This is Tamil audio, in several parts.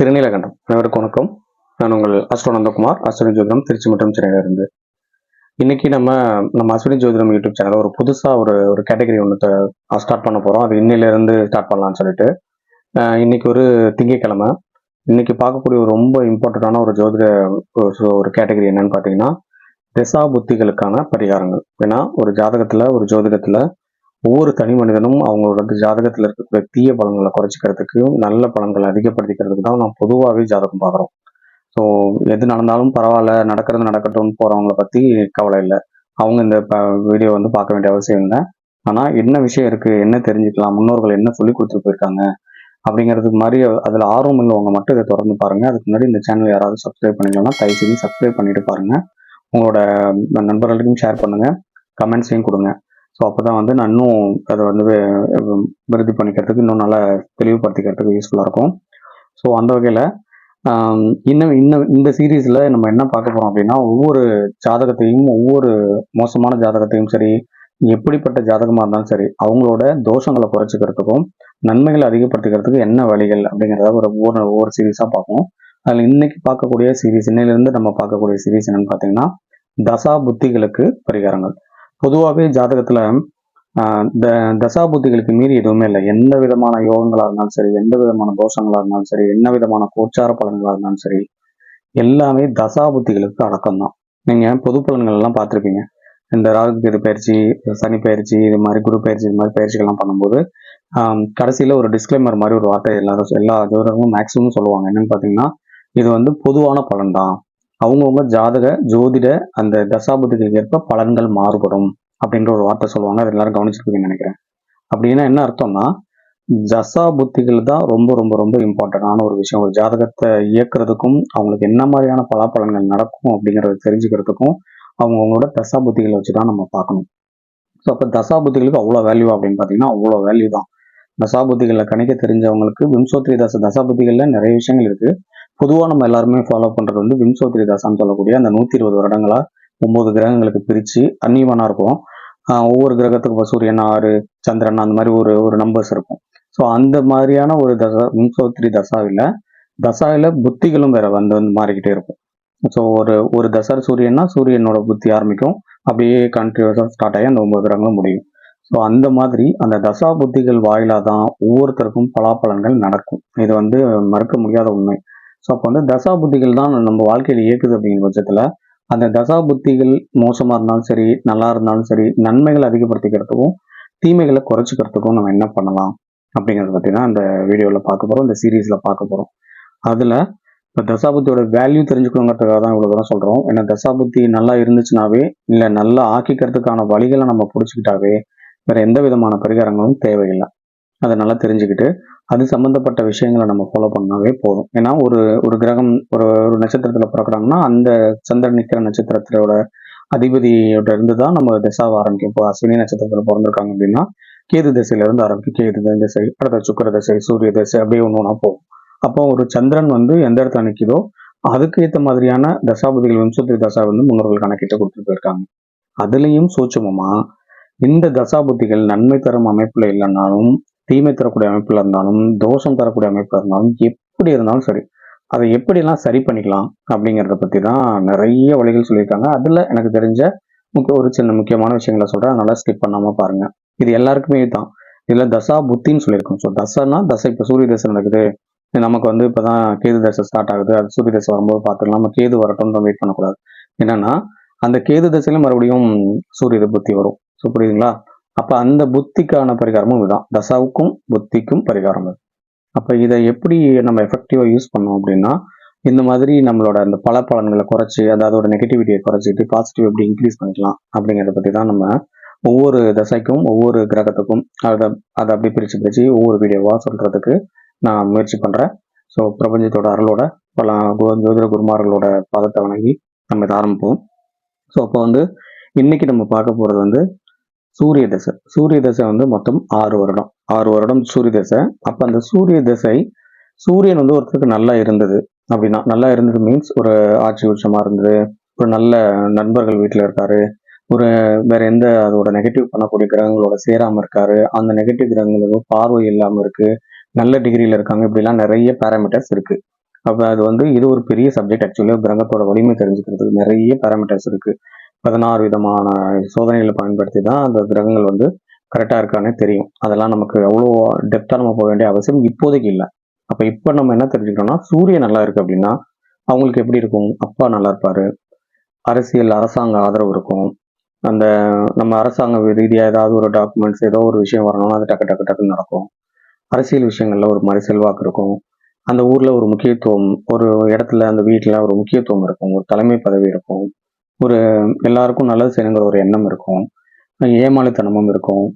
திருநீலகண்டம் அனைவருக்கும் வணக்கம். நான் உங்கள் அஸ்ட்ரோ நந்தகுமார். அஸ்வினி ஜோதிடம் திருச்சி மற்றும் சென்னையிலிருந்து. இன்னைக்கு நம்ம நம்ம அஸ்வினி ஜோதிடம் யூடியூப் சேனல் ஒரு புதுசாக ஒரு ஒரு கேட்டகரி ஒன்று ஸ்டார்ட் பண்ண போகிறோம் அது இன்னிலேருந்து ஸ்டார்ட் பண்ணலாம்னு சொல்லிட்டு. இன்னைக்கு ஒரு திங்கட்கிழமை. இன்னைக்கு பார்க்கக்கூடிய ஒரு ரொம்ப இம்பார்ட்டண்ட்டான ஒரு ஜோதிட ஒரு- ஒரு கேட்டகரி என்னன்னு பார்த்தீங்கன்னா திசா புத்திகளுக்கான பரிகாரங்கள். ஏன்னா ஒரு ஜாதகத்தில் ஒரு ஜோதிடத்தில் ஒவ்வொரு தனி மனிதனும் அவங்களோட ஜாதகத்தில் இருக்கக்கூடிய தீய பலன்களை குறைச்சிக்கிறதுக்கு நல்ல பலன்களை அதிகப்படுத்திக்கிறதுக்கு தான் நான் பொதுவாகவே ஜாதகம் பார்க்குறோம். ஸோ எது நடந்தாலும் பரவாயில்ல நடக்கிறது நடக்கட்டும்னு போகிறவங்கள பற்றி கவலை இல்லை. அவங்க இந்த வீடியோ வந்து பார்க்க வேண்டிய அவசியம் இல்லை. ஆனால் என்ன விஷயம் இருக்குது என்ன தெரிஞ்சுக்கலாம் முன்னோர்கள் என்ன சொல்லி கொடுத்துட்டு போயிருக்காங்க அப்படிங்கிறதுக்கு மாதிரி அதில் ஆர்வம் உள்ளவங்க மட்டும் இதை தொடர்ந்து பாருங்கள் அதுக்கு முன்னாடி இந்த சேனல் யாராவது சப்ஸ்கிரைப் பண்ணிக்கலன்னா தயவு செய்து சப்ஸ்கிரைப் பண்ணிட்டு பாருங்கள் உங்களோட நண்பர்களுக்கும் ஷேர் பண்ணுங்கள் கமெண்ட்ஸையும் கொடுங்க. ஸோ அப்போ தான் வந்து நான் இன்னும் அதை வந்து விருதி பண்ணிக்கிறதுக்கு இன்னும் நல்லா தெளிவுபடுத்திக்கிறதுக்கு யூஸ்ஃபுல்லாக இருக்கும். ஸோ அந்த வகையில் இன்னும் இன்னும் இந்த சீரீஸில் நம்ம என்ன பார்க்க போகிறோம் அப்படின்னா ஒவ்வொரு ஜாதகத்தையும் ஒவ்வொரு மோசமான ஜாதகத்தையும் சரி எப்படிப்பட்ட ஜாதகமாக இருந்தாலும் சரி அவங்களோட தோஷங்களை குறைச்சிக்கிறதுக்கும் நன்மைகளை அதிகப்படுத்திக்கிறதுக்கு என்ன வழிகள் அப்படிங்கிறத ஒரு ஒவ்வொரு ஒவ்வொரு சீரீஸாக பார்ப்போம். அதில் இன்னைக்கு பார்க்கக்கூடிய சீரீஸ் இன்னையிலேருந்து நம்ம பார்க்கக்கூடிய சீரீஸ் என்னன்னு பார்த்தீங்கன்னா தசா புத்திகளுக்கு பரிகாரங்கள். பொதுவாகவே ஜாதகத்தில் த தசாபுத்திகளுக்கு மீறி எதுவுமே இல்லை. எந்த விதமான யோகங்களாக இருந்தாலும் சரி எந்த விதமான தோஷங்களாக இருந்தாலும் சரி என்ன விதமான கோச்சார பலன்களாக இருந்தாலும் சரி எல்லாமே தசாபுத்திகளுக்கு அடக்கம் தான் நீங்கள் பொது பலன்கள் எல்லாம் பார்த்துருப்பீங்க. இந்த ராகு கேது பயிற்சி சனி பயிற்சி இது மாதிரி குரு பயிற்சி இது மாதிரி பயிற்சிகள்லாம் பண்ணும்போது கடைசியில் ஒரு டிஸ்க்ளைமர் மாதிரி ஒரு வார்த்தை எல்லாரும் எல்லா ஜோதிடர்களும் மேக்ஸிமம் சொல்லுவாங்க. என்னன்னு பார்த்தீங்கன்னா இது வந்து பொதுவான பலன் தான் அவங்கவுங்க ஜாதக ஜோதிட அந்த தசாபுத்திக்கு ஏற்ப பலன்கள் மாறுபடும் அப்படின்ற ஒரு வார்த்தை சொல்லுவாங்க. அது எல்லாரும் கவனிச்சிருப்பீங்கன்னு நினைக்கிறேன். அப்படின்னா என்ன அர்த்தம்னா தசா புத்திகள் தான் ரொம்ப ரொம்ப ரொம்ப இம்பார்ட்டண்டான ஒரு விஷயம். ஒரு ஜாதகத்தை இயக்குறதுக்கும் அவங்களுக்கு என்ன மாதிரியான பலாபலன்கள் நடக்கும் அப்படிங்கிறத தெரிஞ்சுக்கிறதுக்கும் அவங்கவுங்களோட தசா புத்திகளை வச்சு தான் நம்ம பார்க்கணும். ஸோ அப்போ தசா புத்திகளுக்கு அவ்வளோ வேல்யூ அப்படின்னு பார்த்தீங்கன்னா அவ்வளோ வேல்யூ தான். தசா புத்திகளை கணிக்க தெரிஞ்சவங்களுக்கு விம்சோத்ரி தச தசா நிறைய விஷயங்கள் இருக்குது பொதுவாக நம்ம எல்லாருமே ஃபாலோ பண்ணுறது வந்து விம்சோத்ரி தசான்னு சொல்லக்கூடிய அந்த நூற்றி இருபது வருடங்களாக ஒம்பது கிரகங்களுக்கு பிரித்து அந்நியமானா இருக்கும். ஒவ்வொரு கிரகத்துக்கு இப்போ சூரியன் ஆறு சந்திரன் அந்த மாதிரி ஒரு ஒரு நம்பர்ஸ் இருக்கும். ஸோ அந்த மாதிரியான ஒரு தசா விம்சோத்ரி தசாவில் தசாவில் புத்திகளும் வேற வந்து வந்து மாறிக்கிட்டே இருக்கும். ஸோ ஒரு ஒரு தசர் சூரியன்னா சூரியனோட புத்தி ஆரம்பிக்கும். அப்படியே கண்டினியூஸாக ஸ்டார்ட் ஆகி அந்த ஒன்பது கிரகங்களும் முடியும். ஸோ அந்த மாதிரி அந்த தசா புத்திகள் வாயிலாக தான் ஒவ்வொருத்தருக்கும் பலாப்பலன்கள் நடக்கும். இது வந்து மறுக்க முடியாத உண்மை. ஸோ அப்போ வந்து தசா புத்திகள் தான் நம்ம வாழ்க்கையில் இயக்குது அப்படிங்கிற பட்சத்தில் அந்த தசா புத்திகள் மோசமாக இருந்தாலும் சரி நல்லா இருந்தாலும் சரி நன்மைகளை அதிகப்படுத்திக்கிறதுக்கும் தீமைகளை குறைச்சிக்கிறதுக்கும் நம்ம என்ன பண்ணலாம் அப்படிங்கிறத பற்றி தான் இந்த வீடியோவில் பார்க்க போகிறோம் இந்த சீரீஸில் பார்க்க போகிறோம் அதில் இப்போ தசாபுத்தியோட வேல்யூ தெரிஞ்சுக்கணுங்கிறதுக்காக தான் இவ்வளோ தூரம் சொல்கிறோம் ஏன்னா தசாபுத்தி நல்லா இருந்துச்சுனாவே இல்லை நல்லா ஆக்கிக்கிறதுக்கான வழிகளை நம்ம பிடிச்சிக்கிட்டாவே வேற எந்த விதமான பரிகாரங்களும் தேவையில்லை. அதை நல்லா தெரிஞ்சுக்கிட்டு அது சம்பந்தப்பட்ட விஷயங்களை நம்ம ஃபாலோ பண்ணாவே போதும். ஏன்னா ஒரு ஒரு கிரகம் ஒரு ஒரு நட்சத்திரத்தில் பிறக்கிறாங்கன்னா அந்த சந்திரன் நிற்கிற நட்சத்திரத்தோட அதிபதியோட இருந்து தான் நம்ம திசாவை ஆரம்பிக்கும். இப்போ அஸ்வினி நட்சத்திரத்தில் பிறந்திருக்காங்க அப்படின்னா கேது திசையில இருந்து ஆரம்பிக்கும். கேது திசை அடுத்த சுக்கர திசை சூரிய திசை அப்படியே ஒன்று ஒன்றா போகும். அப்போ ஒரு சந்திரன் வந்து எந்த இடத்துல நிற்கிதோ அதுக்கு ஏற்ற மாதிரியான தசாபதிகள் வம்சத்திரி தசா வந்து முன்னோர்கள் கணக்கிட்டு கொடுத்துட்டு போயிருக்காங்க. அதுலேயும் சூட்சமமாக இந்த தசாபுத்திகள் நன்மை தரும் அமைப்புல இல்லைனாலும் தீமை தரக்கூடிய அமைப்புல இருந்தாலும் தோஷம் தரக்கூடிய அமைப்புல இருந்தாலும் எப்படி இருந்தாலும் சரி அதை எப்படியெல்லாம் சரி பண்ணிக்கலாம் அப்படிங்கிறத பத்தி தான் நிறைய வழிகள் சொல்லியிருக்காங்க. அதுல எனக்கு தெரிஞ்ச முக்கிய ஒரு சின்ன முக்கியமான விஷயங்களை சொல்றேன். அதனால ஸ்கிப் பண்ணாம பாருங்க. இது எல்லாருக்குமே தான் இதுல தசா புத்தின்னு சொல்லியிருக்கோம். ஸோ தசைனா தசை இப்போ சூரிய தசை நடக்குது. நமக்கு வந்து இப்பதான் கேது தசை ஸ்டார்ட் ஆகுது. அது சூரிய தசை வரும்போது பார்த்துக்கலாம். நம்ம கேது வரட்டும் வெயிட் பண்ணக்கூடாது. என்னன்னா அந்த கேது தசையில மறுபடியும் சூரிய புத்தி வரும். ஸோ புரியுதுங்களா? அப்போ அந்த புத்திக்கான பரிகாரமும் இதுதான். தசாவுக்கும் புத்திக்கும் பரிகாரம் இது. அப்போ இதை எப்படி நம்ம எஃபெக்டிவாக யூஸ் பண்ணோம் அப்படின்னா இந்த மாதிரி நம்மளோட அந்த பல பலன்களை குறைச்சி அதாவது ஒரு நெகட்டிவிட்டியை குறைச்சிட்டு பாசிட்டிவ் எப்படி இன்க்ரீஸ் பண்ணிக்கலாம் அப்படிங்கிறத பற்றி தான் நம்ம ஒவ்வொரு தசைக்கும் ஒவ்வொரு கிரகத்துக்கும் அதை அதை அப்படி பிரித்து பிரிச்சு ஒவ்வொரு வீடியோவாக சொல்கிறதுக்கு நான் முயற்சி பண்ணுறேன் ஸோ பிரபஞ்சத்தோட அருளோட பல ஜோதிட குருமார்களோட பாதத்தை வணங்கி நம்ம இதை ஆரம்பிப்போம். ஸோ அப்போ வந்து இன்னைக்கு நம்ம பார்க்க போகிறது வந்து சூரிய தசை. சூரிய தசை வந்து மொத்தம் ஆறு வருடம். ஆறு வருடம் சூரிய தசை. அப்போ அந்த சூரிய தசை சூரியன் வந்து ஒருத்தருக்கு நல்லா இருந்தது அப்படின்னா நல்லா இருந்தது மீன்ஸ் ஒரு ஆட்சி உச்சமாக இருந்தது. ஒரு நல்ல நண்பர்கள் வீட்டில் இருக்காரு. ஒரு வேற எந்த அதோட நெகட்டிவ் பண்ணக்கூடிய கிரகங்களோட சேராமல் இருக்காரு. அந்த நெகட்டிவ் கிரகங்களுக்கு பார்வை இல்லாமல் இருக்கு. நல்ல டிகிரியில் இருக்காங்க. இப்படிலாம் நிறைய பேராமீட்டர்ஸ் இருக்கு. அப்போ அது வந்து இது ஒரு பெரிய சப்ஜெக்ட் ஆக்சுவலி கிரகத்தோட வலிமை தெரிஞ்சுக்கிறதுக்கு நிறைய பேராமீட்டர்ஸ் இருக்கு. பதினாறு விதமான சோதனைகளை பயன்படுத்தி தான் அந்த கிரகங்கள் வந்து கரெக்டாக இருக்கானே தெரியும். அதெல்லாம் நமக்கு அவ்வளோ டெப்த்தாக நம்ம போக வேண்டிய அவசியம் இப்போதைக்கு இல்லை. அப்போ இப்போ நம்ம என்ன தெரிஞ்சுக்கணும்னா சூரியன் நல்லா இருக்கு அப்படின்னா அவங்களுக்கு எப்படி இருக்கும்? அப்பா நல்லா இருப்பார். அரசியல் அரசாங்க ஆதரவு இருக்கும். அந்த நம்ம அரசாங்க ரீதியாக ஏதாவது ஒரு டாக்குமெண்ட்ஸ் ஏதோ ஒரு விஷயம் வரணும்னா அது டக்கு டக்கு டக்குன்னு நடக்கும். அரசியல் விஷயங்கள்ல ஒரு மாதிரி செல்வாக்கு இருக்கும். அந்த ஊரில் ஒரு முக்கியத்துவம் ஒரு இடத்துல அந்த வீட்டில் ஒரு முக்கியத்துவம் இருக்கும். ஒரு தலைமை பதவி இருக்கும். ஒரு எல்லாருக்கும் நல்லது செய்யணுங்கிற ஒரு எண்ணம் இருக்கும். ஏமாளித்தனமும் இருக்கும்.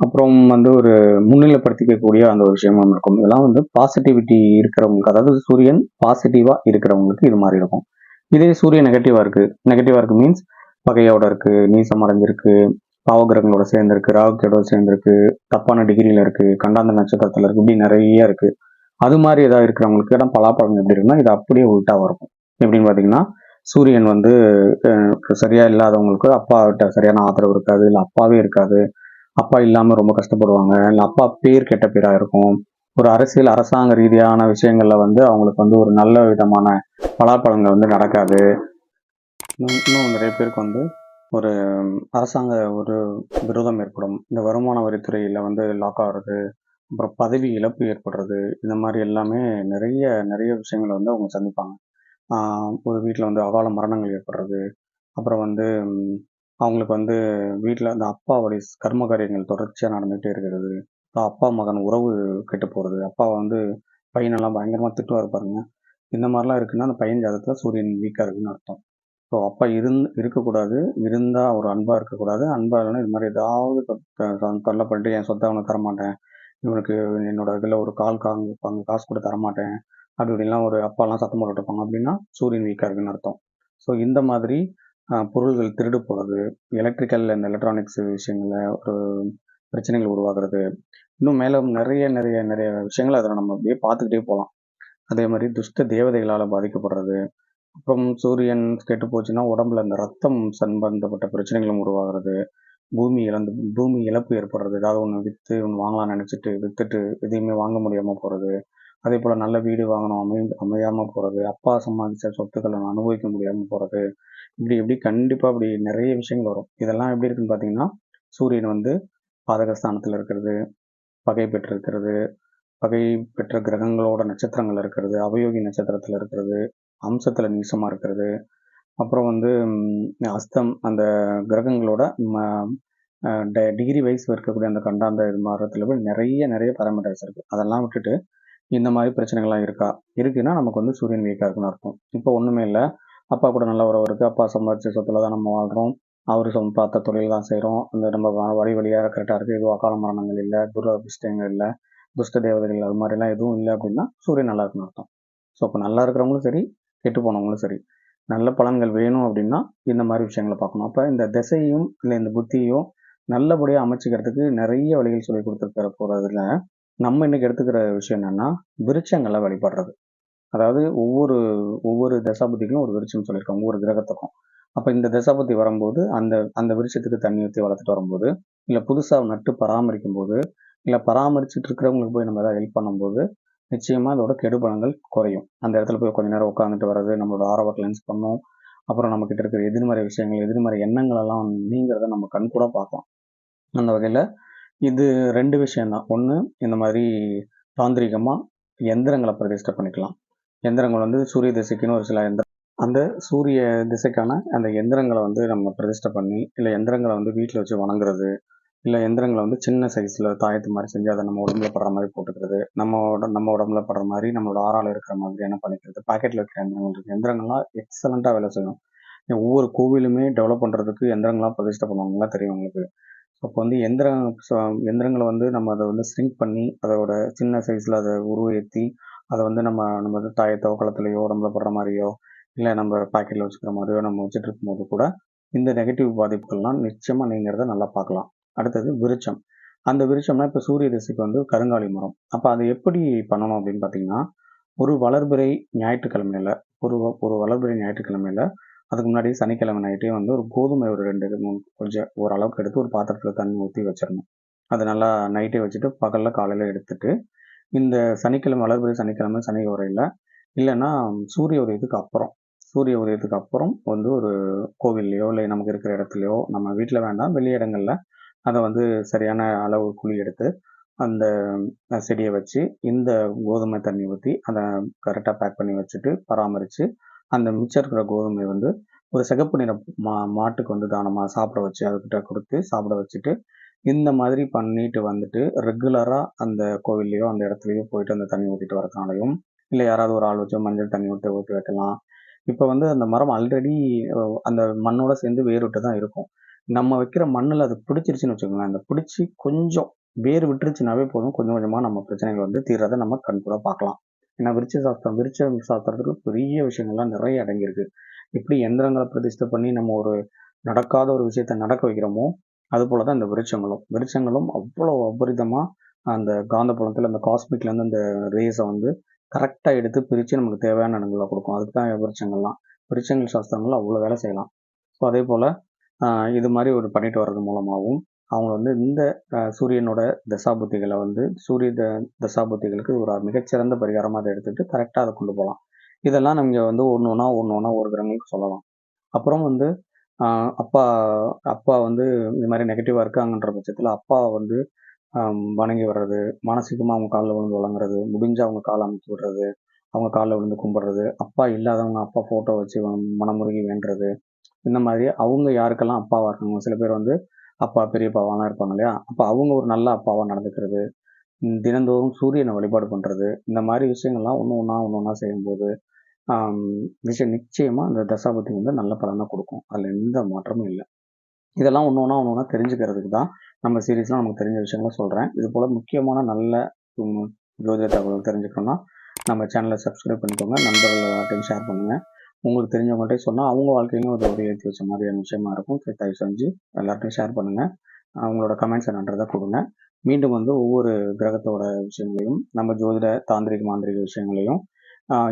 அப்புறம் வந்து ஒரு முன்னிலைப்படுத்திக்கக்கூடிய அந்த ஒரு விஷயமும் இருக்கும். இதெல்லாம் வந்து பாசிட்டிவிட்டி இருக்கிறவங்களுக்கு அதாவது சூரியன் பாசிட்டிவாக இருக்கிறவங்களுக்கு இது மாதிரி இருக்கும். இதே சூரியன் நெகட்டிவாக இருக்குது நெகட்டிவாக இருக்குது மீன்ஸ் பகையோட இருக்குது நீசம் அடைஞ்சிருக்கு பாவகிரகங்களோட சேர்ந்துருக்கு ராகுக்கியோட சேர்ந்துருக்கு தப்பான டிகிரியில் இருக்குது கண்டாந்த நட்சத்திரத்தில் இருக்குது இப்படி நிறைய இருக்குது அது மாதிரி ஏதாவது இருக்கிறவங்களுக்கு இடம் பலாப்பழம் எப்படி இருக்குன்னா இது அப்படியே உள்ட்டாக இருக்கும். எப்படின்னு பார்த்தீங்கன்னா சூரியன் வந்து சரியா இல்லாதவங்களுக்கு அப்பாவிட்ட சரியான ஆதரவு இருக்காது இல்லை அப்பாவே இருக்காது. அப்பா இல்லாமல் ரொம்ப கஷ்டப்படுவாங்க. இல்லை அப்பா பேர் கெட்ட பேராக இருக்கும். ஒரு அரசியல் அரசாங்க ரீதியான விஷயங்களில் வந்து அவங்களுக்கு வந்து ஒரு நல்ல விதமான பலாப்பழங்கள் வந்து நடக்காது. இன்னும் நிறைய பேருக்கு வந்து ஒரு அரசாங்க ஒரு விரோதம் ஏற்படும். இந்த வருமான வரித்துறையில் வந்து லாக் ஆகிறது அப்புறம் பதவி இழப்பு ஏற்படுறது இந்த மாதிரி எல்லாமே நிறைய நிறைய விஷயங்களை வந்து அவங்க சந்திப்பாங்க. ஒரு வீட்டில் வந்து அகால மரணங்கள் ஏற்படுறது. அப்புறம் வந்து அவங்களுக்கு வந்து வீட்டில் அந்த அப்பாவுடைய கர்ம காரியங்கள் தொடர்ச்சியாக நடந்துகிட்டே இருக்கிறது. அப்பா மகன் உறவு கெட்டு போகிறது அப்பா வந்து பையனெல்லாம் பயங்கரமாக திட்டுவார் பாருங்க. இந்த மாதிரிலாம் இருக்குன்னா அந்த பையன் ஜாதகத்தில் சூரியன் வீக்காக இருக்குன்னு அர்த்தம். ஸோ அப்பா இருந்து இருக்கக்கூடாது. இருந்தால் ஒரு அன்பாக இருக்கக்கூடாது. அன்பாக இல்லைன்னா இது மாதிரி ஏதாவது தொல்லை பண்ணிட்டு என் சொத்தை அவனுக்கு தரமாட்டேன். இவனுக்கு என்னோட இதில் ஒரு கால் காங்கு காசு கூட தரமாட்டேன். அப்படி இப்படிலாம் ஒரு அப்பாலாம் சத்தம் போட்டுருப்பாங்க அப்படின்னா சூரியன் வீக்காக இருக்குன்னு அர்த்தம். ஸோ இந்த மாதிரி பொருள்கள் திருடு போகிறது எலக்ட்ரிக்கல் அண்ட் எலக்ட்ரானிக்ஸ் விஷயங்களில் ஒரு பிரச்சனைகள் உருவாகிறது இன்னும் மேலே நிறைய நிறைய நிறைய விஷயங்கள் அதில் நம்ம அப்படியே பார்த்துக்கிட்டே போகலாம் அதே மாதிரி துஷ்ட தேவதைகளால் பாதிக்கப்படுறது அப்புறம் சூரியன் கெட்டு போச்சுன்னா உடம்புல இந்த ரத்தம் சம்பந்தப்பட்ட பிரச்சனைகளும் உருவாகிறது பூமி இழந்து பூமி இழப்பு ஏற்படுறது ஏதாவது ஒன்று விற்று ஒன்று வாங்கலாம்னு நினச்சிட்டு விற்றுட்டு எதையுமே வாங்க முடியாமல் போகிறது அதே போல் நல்ல வீடு வாங்கணும் அமை அமையாமல் போகிறது அப்பா சம்பாதிச்ச சொத்துக்களை அனுபவிக்க முடியாமல் போகிறது இப்படி இப்படி கண்டிப்பாக அப்படி நிறைய விஷயங்கள் வரும். இதெல்லாம் எப்படி இருக்குன்னு பார்த்தீங்கன்னா சூரியன் வந்து பாதகஸ்தானத்தில் இருக்கிறது பகை பெற்றிருக்கிறது பகை பெற்ற கிரகங்களோட நட்சத்திரங்கள் இருக்கிறது அவயோகி நட்சத்திரத்தில் இருக்கிறது அம்சத்தில் நீசமாக இருக்கிறது. அப்புறம் வந்து அஸ்தம் அந்த கிரகங்களோட டிகிரி வைஸ் இருக்கக்கூடிய அந்த கண்டாந்த இது போய் நிறைய நிறைய பேராமீட்டர்ஸ் இருக்குது அதெல்லாம் விட்டுட்டு இந்த மாதிரி பிரச்சனைகள்லாம் இருக்கா? இருக்குன்னா நமக்கு வந்து சூரியன் வீக்காக இருக்குன்னு அர்த்தம். இப்போ ஒன்றுமே இல்லை. அப்பா கூட நல்ல உறவு இருக்குது அப்பா சம்பாதிச்ச சொத்துல தான் நம்ம வாழ்கிறோம் அவர் சம் பார்த்த தொழில் தான் செய்கிறோம் அந்த நம்ம வழி வழியாக கரெக்டாக இருக்குது எதுவும் அகால மரணங்கள் இல்லை. துரதிருஷ்டங்கள் இல்லை. துஷ்ட தேவதைகள் அது மாதிரிலாம் எதுவும் இல்லை அப்படின்னா சூரியன் நல்லா இருக்குன்னு அர்த்தம். ஸோ இப்போ நல்லா இருக்கிறவங்களும் சரி கெட்டு போனவங்களும் சரி. நல்ல பலன்கள் வேணும் அப்படின்னா இந்த மாதிரி விஷயங்களை பார்க்கணும். அப்போ இந்த திசையும் இல்லை இந்த புத்தியும் நல்லபடியாக அமைச்சிக்கிறதுக்கு நிறைய வழிகள் சொல்லி கொடுத்துருக்கிற போகிறதுல நம்ம இன்னைக்கு எடுத்துக்கிற விஷயம் என்னன்னா விருட்சங்களை வழிபடுறது. அதாவது ஒவ்வொரு ஒவ்வொரு தசாபதிக்கும் ஒரு விருட்சம் சொல்லியிருக்காங்க ஒவ்வொரு கிரகத்துக்கும். அப்போ இந்த தசாபதி வரும்போது அந்த அந்த விருட்சத்துக்கு தண்ணி ஊற்றி வளர்த்துட்டு வரும்போது இல்லை புதுசாக நட்டு பராமரிக்கும் போது இல்லை பராமரிச்சுட்டு இருக்கிறவங்களுக்கு போய் நம்ம ஏதாவது ஹெல்ப் பண்ணும்போது நிச்சயமாக அதோட கெடுபலங்கள் குறையும். அந்த இடத்துல போய் கொஞ்ச நேரம் உட்காந்துட்டு வர்றது நம்மளோட ஆரவ கிளென்ஸ் பண்ணும். அப்புறம் நம்மக்கிட்ட இருக்கிற எதிர்மறை விஷயங்கள் எதிர்மறை எண்ணங்கள் எல்லாம் நீங்கிறத நம்ம கண் கூட பார்க்கலாம். அந்த வகையில் இது ரெண்டு விஷயம்தான். ஒன்று இந்த மாதிரி தாந்திரிகமாக எந்திரங்களை பிரதிஷ்டை பண்ணிக்கலாம். எந்திரங்கள் வந்து சூரிய திசைக்குன்னு ஒரு சில எந்திரம் அந்த சூரிய திசைக்கான அந்த எந்திரங்களை வந்து நம்ம பிரதிஷ்டை பண்ணி இல்லை எந்திரங்களை வந்து வீட்டில் வச்சு வணங்குறது இல்லை எந்திரங்களை வந்து சின்ன சைஸில் தாயத்து மாதிரி செஞ்சு அதை நம்ம உடம்புல படுற மாதிரி போட்டுக்கிறது நம்ம உட நம்ம உடம்புல படுற மாதிரி நம்மளோட ஆறால் இருக்கிற மாதிரி என்ன பண்ணிக்கிறது பாக்கெட்டில் இருக்கிற எந்திரங்கள் இருக்குது எந்திரங்கள்லாம் எக்ஸலண்ட்டாக வேலை செய்யும். ஒவ்வொரு கோவிலுமே டெவலப் பண்ணுறதுக்கு எந்திரங்கள்லாம் பிரதிஷ்டை பண்ணுவாங்களா தெரியும் உங்களுக்கு. அப்போ வந்து எந்திரம் எந்திரங்களை வந்து நம்ம அதை வந்து ஸ்ட்ரிங்க் பண்ணி அதோட சின்ன சைஸில் அதை உருவேற்றி அதை வந்து நம்ம நம்ம வந்து தாயத்தோ குளத்துலையோ உடம்புல படுற மாதிரியோ இல்லை நம்ம பாக்கெட்டில் வச்சுக்கிற மாதிரியோ நம்ம வச்சுட்டு இருக்கும்போது கூட இந்த நெகட்டிவ் பாதிப்புகள்லாம் நிச்சயமாக நீங்கிறத நல்லா பார்க்கலாம். அடுத்தது விருச்சம். அந்த விருச்சம்னா இப்போ சூரிய திசைக்கு வந்து கருங்காலி மரம். அப்போ அதை எப்படி பண்ணணும் அப்படின்னு பார்த்தீங்கன்னா ஒரு வளர்பிறை ஞாயிற்றுக்கிழமையில ஒரு வ- ஒரு வளர்பிறை ஞாயிற்றுக்கிழமையில அதுக்கு முன்னாடி சனிக்கிழமை நைட்டே வந்து ஒரு கோதுமை ஒரு ரெண்டு மூணு கொஞ்சம் ஓரளவுக்கு எடுத்து ஒரு பாத்திரத்தில் தண்ணி ஊற்றி வச்சிடணும். அது நல்லா நைட்டே வச்சுட்டு பகலில் காலையில் எடுத்துட்டு இந்த சனிக்கிழமை வளர்பிறை சனிக்கிழமை சனி உரையில் இல்லைன்னா சூரிய உதயத்துக்கு அப்புறம் சூரிய உதயத்துக்கு அப்புறம் வந்து ஒரு கோவில்லையோ இல்லை நமக்கு இருக்கிற இடத்துலையோ நம்ம வீட்டில் வேண்டாம் வெளி இடங்களில் அதை வந்து சரியான அளவு குழி எடுத்து அந்த செடியை வச்சு இந்த கோதுமை தண்ணி ஊற்றி அதை கரெக்டாக பேக் பண்ணி வச்சுட்டு பராமரித்து அந்த மிச்சம் இருக்கிற கோதுமை வந்து ஒரு சிகப்பு நிற மா மாட்டுக்கு வந்து தானமாக சாப்பிட வச்சு அதுக்கிட்ட கொடுத்து சாப்பிட வச்சுட்டு இந்த மாதிரி பண்ணிட்டு வந்துட்டு ரெகுலராக அந்த கோவில்லையோ அந்த இடத்துலையோ போயிட்டு அந்த தண்ணி ஊற்றிட்டு வரதுனாலையும் இல்லை யாராவது ஒரு ஆள் வச்சோ மஞ்சள் தண்ணி ஊற்றி ஊற்றி வைக்கலாம் இப்போ வந்து அந்த மரம் ஆல்ரெடி அந்த மண்ணோட சேர்ந்து வேறுவிட்டு தான் இருக்கும். நம்ம வைக்கிற மண்ணில் அது பிடிச்சிருச்சுன்னு வச்சுக்கோங்களேன். அந்த பிடிச்சி கொஞ்சம் வேர் விட்டுருச்சுனாவே போதும். கொஞ்சம் கொஞ்சமாக நம்ம பிரச்சனைகள் வந்து தீர்றதை நம்ம கண்கூட பார்க்கலாம். ஏன்னா விருச்ச சாஸ்திரம் விருச்ச சாஸ்திரத்துக்கு பெரிய விஷயங்கள்லாம் நிறைய அடங்கியிருக்கு. எப்படி எந்திரங்களை பிரதிஷ்டை பண்ணி நம்ம ஒரு நடக்காத ஒரு விஷயத்த நடக்க வைக்கிறோமோ அது போல தான் இந்த விருட்சங்களும் விருட்சங்களும் அவ்வளோ அபரிதமாக அந்த காந்தபுலத்தில் அந்த காஸ்மிக்லேருந்து அந்த ரேஸை வந்து கரெக்டாக எடுத்து பிரித்து நமக்கு தேவையான இடங்களில் கொடுக்கும். அதுக்கு தான் விருட்சங்கள்லாம் விருட்சங்கள் சாஸ்திரங்கள் அவ்வளோ வேலை செய்யலாம். ஸோ அதே போல் இது மாதிரி ஒரு பண்ணிட்டு வர்றது மூலமாகவும் அவங்க வந்து இந்த சூரியனோட தசாபுத்திகளை வந்து சூரிய த தசாபுத்திகளுக்கு ஒரு மிகச்சிறந்த பரிகாரமாக அதை எடுத்துகிட்டு கரெக்டாக அதை கொண்டு போகலாம். இதெல்லாம் நீங்கள் வந்து ஒன்று ஒன்றா ஒன்று ஒன்றா ஒரு கிரகங்களுக்கு சொல்லலாம். அப்புறம் வந்து அப்பா அப்பா வந்து இது மாதிரி நெகட்டிவாக இருக்காங்கன்ற பட்சத்தில் அப்பா வந்து வணங்கி வர்றது மானசீகமாக அவங்க காலில் விழுந்து வழங்குறது முடிஞ்சு அவங்க காலை அமைச்சு விடுறது அவங்க காலில் விழுந்து கும்பிட்றது அப்பா இல்லாதவங்க அப்பா ஃபோட்டோ வச்சு மனமுருகி வேண்டுறது இந்த மாதிரி அவங்க யாருக்கெல்லாம் அப்பாவாக இருக்காங்க சில பேர் வந்து அப்பா பெரியப்பாவெல்லாம் இருப்பாங்க இல்லையா? அப்போ அவங்க ஒரு நல்ல அப்பாவாக நடந்துக்கிறது தினந்தோறும் சூரியனை வழிபாடு பண்ணுறது இந்த மாதிரி விஷயங்கள்லாம் ஒன்று ஒன்றா ஒன்று ஒன்றா செய்யும்போது விஷயம் நிச்சயமாக அந்த தசாபதி வந்து நல்ல பலனை கொடுக்கும். அதில் எந்த மாற்றமும் இல்லை. இதெல்லாம் ஒன்று ஒன்றா ஒன்று ஒன்றா தெரிஞ்சுக்கிறதுக்கு தான் நம்ம சீரீஸ்லாம் நமக்கு தெரிஞ்ச விஷயங்களை சொல்கிறேன் இது போல் முக்கியமான நல்ல ஜோதிட தகவல் தெரிஞ்சுக்கணும்னா நம்ம சேனலை சப்ஸ்கிரைப் பண்ணிக்கோங்க. நண்பர்கள் எல்லாத்தையும் ஷேர் பண்ணுங்கள் உங்களுக்கு தெரிஞ்சவங்கள்ட்ட சொன்னால் அவங்க வாழ்க்கையிலும் அது ஒரு ஏற்றி வச்ச மாதிரியான விஷயமா இருக்கும். தயவு செஞ்சு எல்லாருக்கும் ஷேர் பண்ணுங்கள் அவங்களோட கமெண்ட்ஸ் என்னன்றதை கொடுங்க. மீண்டும் வந்து ஒவ்வொரு கிரகத்தோட விஷயங்களையும் நம்ம ஜோதிட தாந்திரிக மாந்திரிக விஷயங்களையும்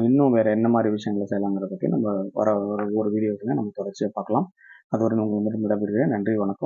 இன்னும் வேறு என்ன மாதிரி விஷயங்களை செய்யலாங்கிறத பற்றி நம்ம வர ஒரு வீடியோக்குமே நம்ம தொடர்ச்சியாக பார்க்கலாம். அது ஒரு உங்களுக்கு விடைபெறுகிறேன். நன்றி வணக்கம்.